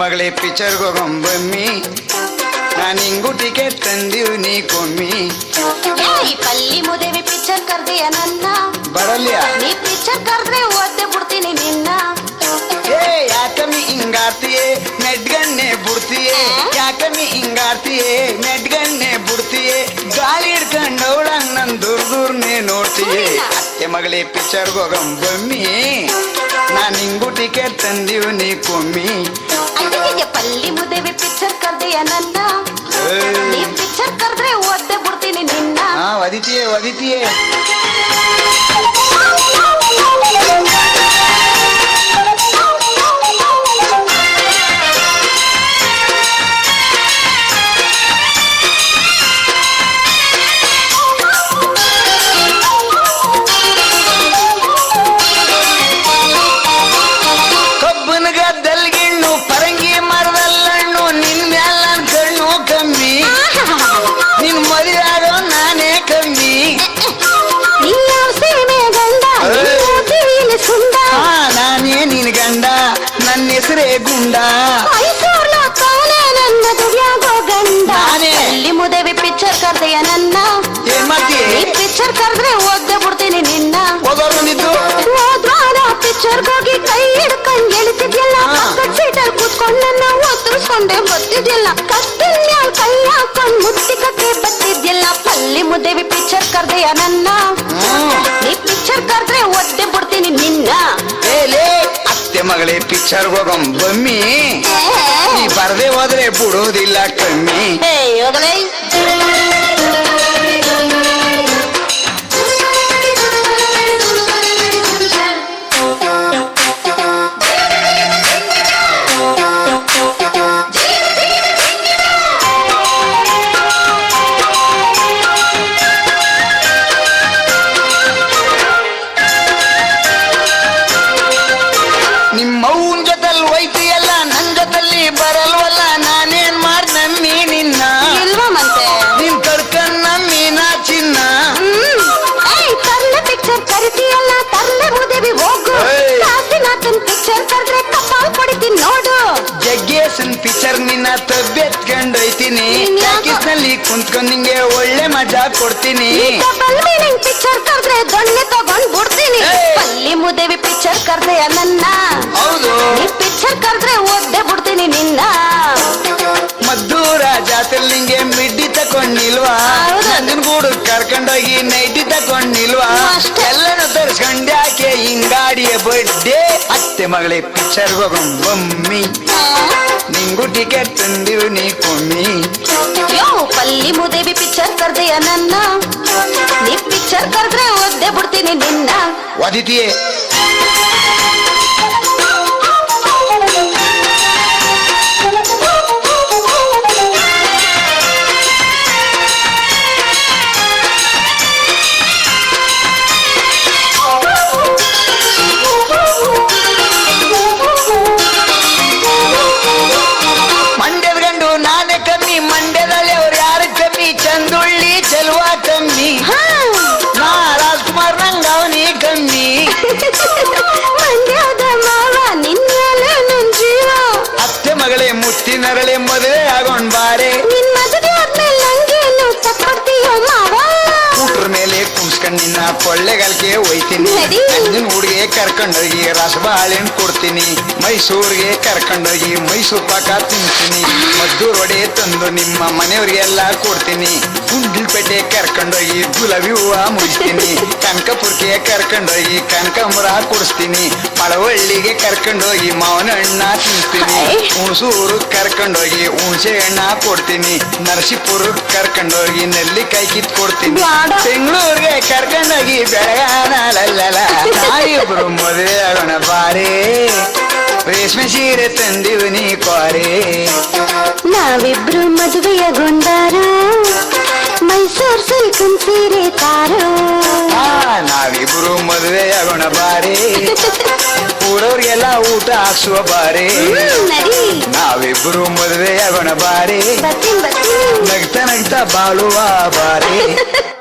ಮಗಳೇ ಪಿಕ್ಚರ್ಗೆ ಹೋಗಂಬಮ್ಮಿ ನಾನು ಹಿಂಗು ಟಿಕೆಟ್ ತಂದೀವಿ ನೀ ಕೊಮ್ಮಿ. ಈ ಪಲ್ಲಿ ಮುದೇವಿ ಪಿಕ್ಚರ್ ಕರ್ದೆಯ ನನ್ನ? ಬರಲ್ಯ? ನೀ ಪಿಕ್ಚರ್ ಕರ್ದ್ರೆ ಓದ್ದೆ ಬಿಡ್ತೀನಿ ನಿನ್ನ. ಏ ಯಾಕಮ್ಮಿ ಹಿಂಗಾರ್ತಿಯೇ? ನೆಡ್ಗಣ್ಣೆ ಬಿಡ್ತೀಯೇ? ಯಾಕಮ್ಮಿ ಹಿಂಗಾರ್ತಿಯೇ? ನೆಡ್ಗಣ್ಣೆ ಬಿಡ್ತೀಯೇ? ಗಾಳಿ ಹಿಡ್ಕಂಡವಳ ನನ್ ದೂರ್ ದೂರ್ನೇ ನೋಡ್ತೀಯೇ ಅತ್ತೆ ಮಗಳೇ ಪಿಕ್ಚರ್ಗೆ ಹೋಗಂಬಮ್ಮಿ ನಾನು ನಿಂಗು ಟಿಕೆಟ್ ತಂದೀವಿ ನೀ ಕೊಮ್ಮಿ. ಅಯ್ಯಯ್ಯ ಪಲ್ಲಿ ಮುದೇವಿ ಪಿಕ್ಚರ್ ಕರ್ದೆಯ ನನ್ನ. ನೀ. ಪಿಕ್ಚರ್ ಕರ್ದ್ರೆ ಓದ್ದೆ ಬಿಡ್ತೀನಿ ನಿನ್ನ. ಹಾ ಒದಿತಿಯೇ ಒದಿತಿಯೇ. ಗುಂಡ. ಮುದೇವಿ ಪಿಕ್ಚರ್ ಕರ್ದೆಯ ನನ್ನ. ಏನ್ ಮಾಡ್ತೀಯ ಪಿಕ್ಚರ್ ಕರ್ದ್ರೆ ಓದ್ದೆ ಬಿಡ್ತೀನಿ ನಿನ್ನ. ಹೋಗೋರು ಬಂದಿದ್ದು ಹೋದ್ವಾರ ಪಿಕ್ಚರ್ಗೆ ಹೋಗಿ ಕೈ ಹಿಡ್ಕೊಂಡ್ ಎಳಿತಿದ್ಯಲ್ಲ ಸೀಟಲ್ಲಿ ಕೂತ್ಕೊಂಡ್ ನನ್ನ ಒತ್ತರಿಸ್ಕೊಂಡೆ ಬರ್ತಿದ್ಯಲ್ಲ? ಕತ್ತಿನ ಅತ್ತೆ ಮಗಳೇ ಪಿಕ್ಚರ್ ಹೋಗಂ ಬಮ್ಮಿ ನೀ ಬರದೆ ಹೋದ್ರೆ ಬಿಡೋದಿಲ್ಲ ಕಮ್ಮಿ. ಕುಂತ್ಕೊಂಡ್ ನಿಂಗೆ ಒಳ್ಳೆ ಮಜಾ ಕೊಡ್ತೀನಿ. ಪಿಕ್ಚರ್ ಕರ್ದ್ರೆ ದೊಣ್ಣೆ ತಗೊಂಡ್ ಬಿಡ್ತೀನಿ. ಅಲ್ಲಿ ಮುದೇವಿ ಪಿಕ್ಚರ್ ಕರ್ದ್ರೆ ನನ್ನ. ಹೌದು. ಪಿಕ್ಚರ್ ಕರ್ದ್ರೆ ಒದ್ದೆ ಬಿಡ್ತೀನಿ ನಿನ್ನ. ಮದ್ದೂರ ಜಾತ್ರೆ ನಿಂಗೆ ಮಿಡ್ಡಿ ತಕೊಂಡಿಲ್ವಾ. ನಂಜನಗೂಡು ಕರ್ಕೊಂಡೋಗಿ ನೈಟಿ ತಕೊಂಡಿಲ್ವಾ ಅಷ್ಟೆಲ್ಲ ಎಲ್ಲನೂ ತರಿಸ್ಕೊಂಡ್ಯಾಕೆ ಹಿಂಗಾಡಿಯ ಬಡ್ಡೆ ಅತ್ತೆ ಮಗಳೇ ಪಿಕ್ಚರ್ ಹೋಗಂ ಬಮ್ಮಿ. ನಿಂಗು ಟಿಕೆಟ್ ತಂದಿವ್ ನೀ ಕೊಮ್ಮಿ. ಪಿಕ್ಚರ್ ಕರ್ದೆಯ ನನ್ನ? ನೀ ಪಿಕ್ಚರ್ ಕರ್ದ್ರೆ ಓದ್ದೆ ಬಿಡ್ತೀನಿ ನಿನ್ನ. ಒದಿತಿಯೇ ಮಗಳೇ ನರಳಿ ಮದುವೆ ಆಗೋಣ ಬಾರೆ ಮೇಲೆ ಕುಂಸ್ಕೊಂಡ್ ನಿನ್ನ ಕೊಳ್ಳೆಗಲ್ಗೆ ಒಯ್ತೀನಿ ಅಂಜಿನ ಹುಡುಗೆ ಕರ್ಕೊಂಡೋಗಿ ರಸಬಾಳೆನ್ ಕೊಡ್ತೀನಿ. ಮೈಸೂರಿಗೆ ಕರ್ಕೊಂಡೋಗಿ ಮೈಸೂರು ಪಾಕ ತಿಂತೀನಿ ಮದ್ದೂರು ಒಡೆ ತಂದು ನಿಮ್ಮ ಮನೆಯವ್ರಿಗೆಲ್ಲ ಕೊಡ್ತೀನಿ. ಗುಂಡ್ಲಪೇಟೆ ಕರ್ಕೊಂಡೋಗಿ ಗುಲಾಬಿ ಹೂವ ಮುಗಿಸ್ತೀನಿ ಕನಕಪುರಕ್ಕೆ ಕರ್ಕೊಂಡೋಗಿ ಕನಕಾಂಬರ ಕೊಡಿಸ್ತೀನಿ ಮಳವಳ್ಳಿಗೆ ಕರ್ಕೊಂಡೋಗಿ ಮಾವನ ಹಣ್ಣ ತಿನ್ನಿಸ್ತೀನಿ ಹಾಯ್. ಹುಣಸೂರು ಕರ್ಕೊಂಡೋಗಿ ಹುಣಸೆ ಹಣ್ಣ ಕೊಡ್ತೀನಿ ನರಸೀಪುರಕ್ಕೆ ಕರ್ಕೊಂಡೋಗಿ ನೆಲ್ಲಿಕಾಯಿ ಕಿತ್ ಕೊಡ್ತೀನಿ ಬ್ಯಾಡ. ಬೆಂಗಳೂರಿಗೆ ಕರ್ಕೊಂಡೋಗಿ ಬೆಳಗಾನ ಲಲ್ಲಲ ನಾವಿಬ್ರು ಮದುವೆ ಆಗೋಣ ಬಾರೇ ರೇಷ್ಮೆ ಸೀರೆ ತಂದಿವು ನೀ ಕ್ವಾರೆ ನಾವಿಬ್ರು ಮದುವೆಯಗೊಂಡಾರು ಮೈಸೂರ್ ಸಿಲ್ಕನ್ ಸೀರೆ ತಾರು ನಾವಿಬ್ರು ಮದುವೆ ಆಗೋಣ ಬಾರಿ ಊರವ್ರಿಗೆಲ್ಲ ಊಟ ಹಾಕ್ಸುವ ಬಾರಿ. ನಾವಿಬ್ರು ಮದುವೆ ಆಗೋಣ ಬಾರಿ ನಗ್ತಾ ನಗ್ತಾ ಬಾಳುವ ಬಾರೇ.